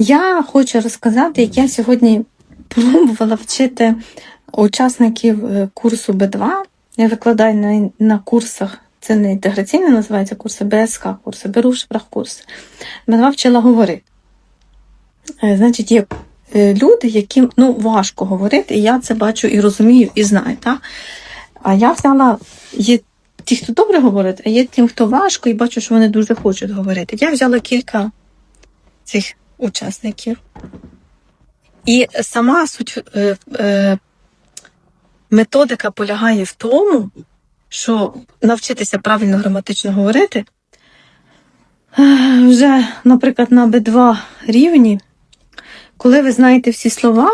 Я хочу розказати, як я сьогодні пробувала вчити учасників е, курсу Б2. Я викладаю на, на курсах, це не інтеграційно називається курси, БСК курси, беру курси. Б2 вчила говорити. Е, Значить, є е, люди, яким ну, важко говорити, і я це бачу і розумію, і знаю. Так? А я взяла є ті, хто добре говорить, а є тим, хто важко, і бачу, що вони дуже хочуть говорити. Я взяла кілька цих учасників. І сама суть е, е, методика полягає в тому, що навчитися правильно граматично говорити. е, Вже, наприклад, на Б2 рівні, коли ви знаєте всі слова,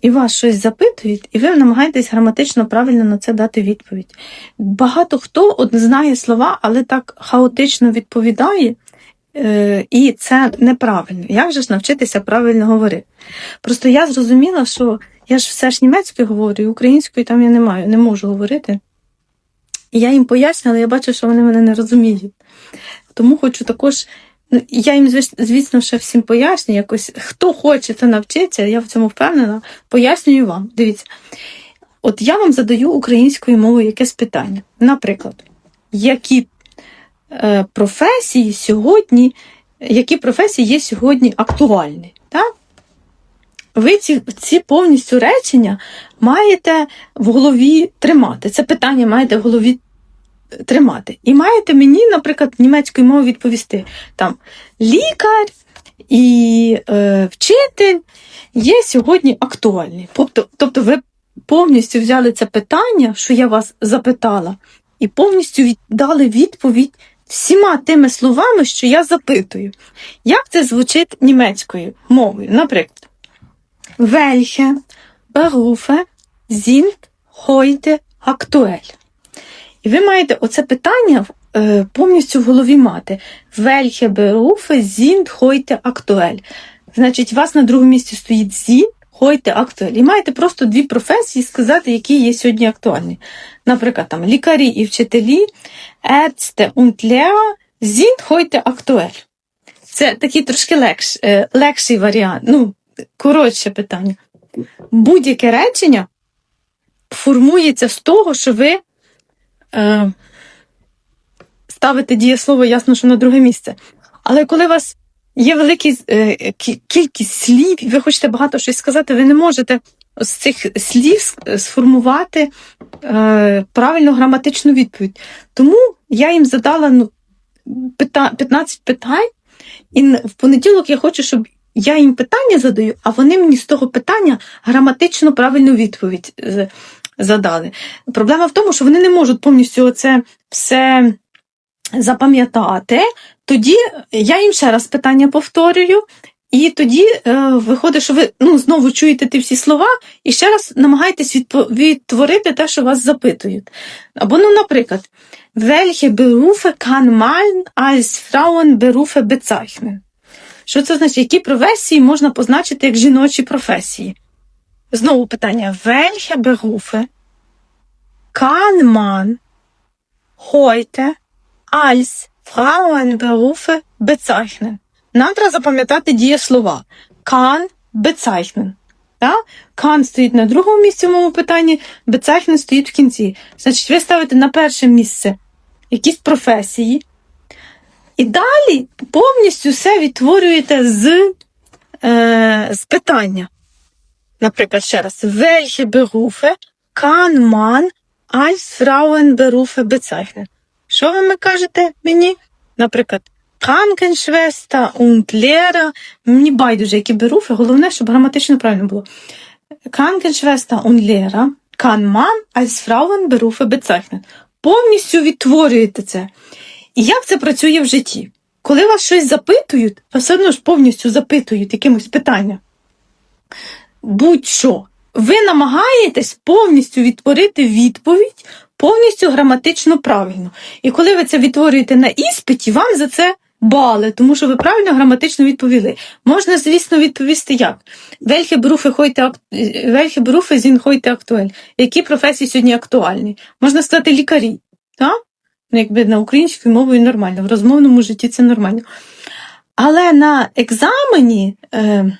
і вас щось запитують, і ви намагаєтесь граматично правильно на це дати відповідь. Багато хто знає слова, але так хаотично відповідає, і це неправильно. Як же ж навчитися правильно говорити? Просто я зрозуміла, що я ж все ж німецькою говорю, українською там я не маю, не можу говорити. І я їм пояснювала, я бачу, що вони мене не розуміють. Тому хочу також. Ну, я їм, звісно, ще всім пояснюю, якось хто хоче, то навчиться, я в цьому впевнена, пояснюю вам. Дивіться, от я вам задаю українською мовою якесь питання. Наприклад, які е, професії сьогодні, які професії є сьогодні актуальні? Так? Ви ці, ці повністю речення маєте в голові тримати. Це питання маєте в голові тримати. І маєте мені, наприклад, німецькою мовою відповісти: там лікар і е, вчитель є сьогодні актуальні. Тобто, тобто ви повністю взяли це питання, що я вас запитала, і повністю дали відповідь всіма тими словами, що я запитую. Як це звучить німецькою мовою? Наприклад, welche Berufe sind heute aktuell? І ви маєте оце питання е, повністю в голові мати. Welche Berufe sind heute aktuell? Значить, у вас на другому місці стоїть sind heute aktuell. І маєте просто дві професії сказати, які є сьогодні актуальні. Наприклад, там лікарі і вчителі, Ärzte und Lehrer sind heute. Це такий трошки легш, е, легший варіант, ну, коротше питання. Будь-яке речення формується з того, що ви е, ставите дієслово, ясно, що на друге місце. Але коли вас є велика е, кількість слів, і ви хочете багато щось сказати, ви не можете з цих слів сформувати е, правильну граматичну відповідь. Тому я їм задала ну, 15 питань, і в понеділок я хочу, щоб я їм питання задаю, а вони мені з того питання граматично правильну відповідь е, задали. Проблема в тому, що вони не можуть повністю це все запам'ятати. Тоді я їм ще раз питання повторюю, і тоді е, виходить, що ви ну, знову чуєте ті всі слова і ще раз намагаєтесь відтворити те, що вас запитують. Або, ну, наприклад, Welche Berufe kann man als Frauenberufe bezeichnen? Що це значить? Які професії можна позначити як жіночі професії? Знову питання: Welche Berufe kann man heute als Frauenberufe bezeichnen? Нам треба запам'ятати дієслова. Kann bezeichnen. Да? Kann стоїть на другому місці в моєму питанні, bezeichnen стоїть в кінці. Значить, ви ставите на перше місце якісь професії, і далі повністю все відтворюєте з, е, з питання. Наприклад, ще раз, welche Berufe kann man als Frauenberufe bezeichnen? Що ви кажете мені? Наприклад, Krankenschwester Lehrer. Мені байдуже, які беруфи, головне, щоб граматично правильно було. Krankenschwester und Lehrer kann man als. Повністю відтворюєте це. І як це працює в житті? Коли вас щось запитують, вас все одно ж повністю запитують якимось питанням. Будь-що. Ви намагаєтесь повністю відтворити відповідь повністю граматично правильно. І коли ви це відтворюєте на іспиті, вам за це бали, тому що ви правильно граматично відповіли. Можна, звісно, відповісти як? Welche Berufe heute welche Berufe? Які професії сьогодні актуальні? Можна сказати лікарі. Так? Ну, якби на українською мовою нормально, в розмовному житті це нормально. Але на екзамені е,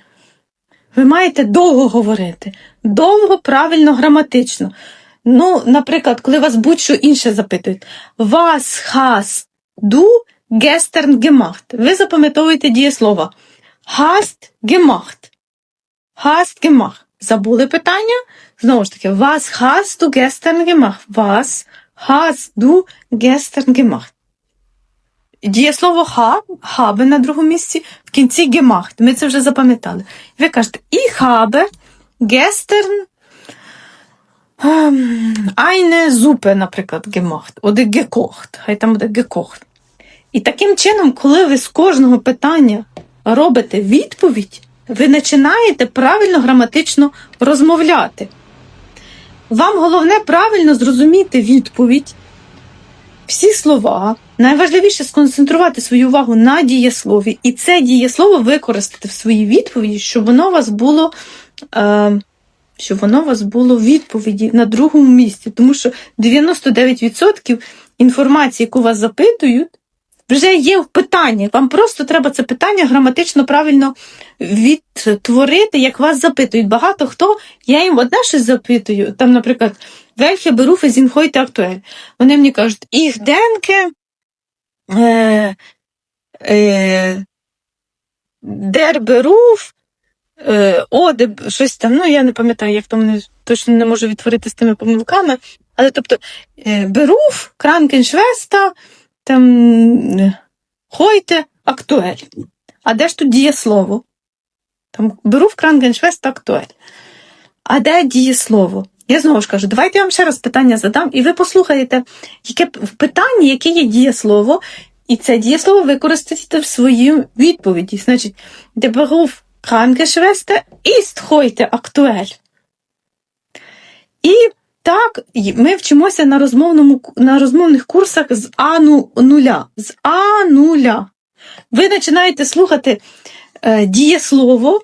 ви маєте довго говорити, довго, правильно, граматично. Ну, наприклад, коли вас будь-що інше запитують, Was hast du gestern gemacht? Ви запам'ятовуєте дієслова. Hast gemacht. Hast gemacht. Забули питання? Знову ж таки, was hast du gestern gemacht? Was hast du gestern gemacht? Дієслово habe на другому місці, в кінці gemacht. Ми це вже запам'ятали. Ви кажете, ich habe gestern ем, eine Suppe, наприклад, gemacht. Oder gekocht. Хай там буде gekocht. І таким чином, коли ви з кожного питання робите відповідь, ви починаєте правильно граматично розмовляти. Вам головне правильно зрозуміти відповідь, всі слова. Найважливіше сконцентрувати свою увагу на дієслові, і це дієслово використати в своїй відповіді, щоб воно у вас було. Е, щоб воно у вас було в відповіді на другому місці. Тому що 99% інформації, яку вас запитують, вже є в питанні. Вам просто треба це питання граматично правильно відтворити, як вас запитують. Багато хто, я їм одне щось запитую, там, наприклад, welche Berufe sind heute aktuell? Вони мені кажуть, ich denke, е, е, der е, о, щось там, ну я не пам'ятаю, як там не, точно не можу відтворити з тими помилками. Але тобто, е, Beruf, Krankenschwester, там е, Хойте актуель. А де ж тут дієслово? Там беру в Кранкеншвест актуель. А де дієслово? Я знову ж кажу, давайте я вам ще раз питання задам, і ви послухаєте, яке п- в питанні, яке є дієслово, і це дієслово використаєте в своїй відповіді. Значить, де Beruf Krankenschwester ist heute aktuell. І так, ми вчимося на, розмовному, на розмовних курсах з А ну- нуля. З А нуля. Ви починаєте слухати е, дієслово,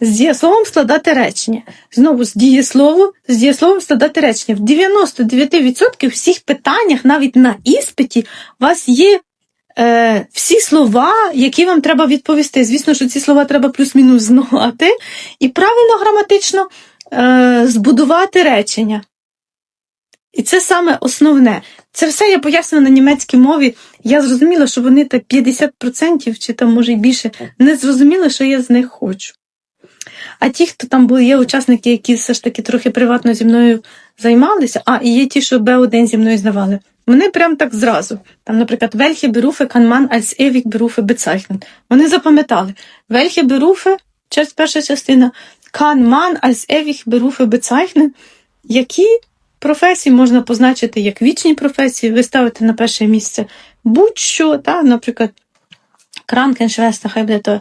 з дієсловом складати речення. Знову з дієсловом, з дієсловом складати речення. В 99% всіх питаннях, навіть на іспиті, у вас є е, всі слова, які вам треба відповісти. Звісно, що ці слова треба плюс-мінус знати, і правильно граматично е, збудувати речення. І це саме основне. Це все я пояснюю на німецькій мові. Я зрозуміла, що вони так 50% чи там може й більше не зрозуміли, що я з них хочу. А ті, хто там були, є учасники, які все ж таки трохи приватно зі мною займалися, а і є ті, що Б1 зі мною здавали. Вони прям так зразу. Там, наприклад, Berufe kann man als ewig Berufe bezeichnen. Вони запам'ятали. Welche Berufe, часть перша частина, man als ewig Berufe bezeichnen, які професії можна позначити як вічні професії, ви ставите на перше місце будь-що, та, наприклад, Krankenschwester, хай буде то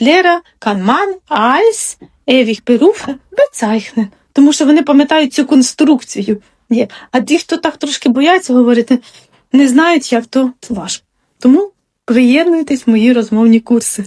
Lehrer kann man als ewig Berufe bezeichnen. Тому що вони пам'ятають цю конструкцію. Є. А ті, хто так трошки бояться говорити, не знають, як то важко. Тому приєднуйтесь в мої розмовні курси.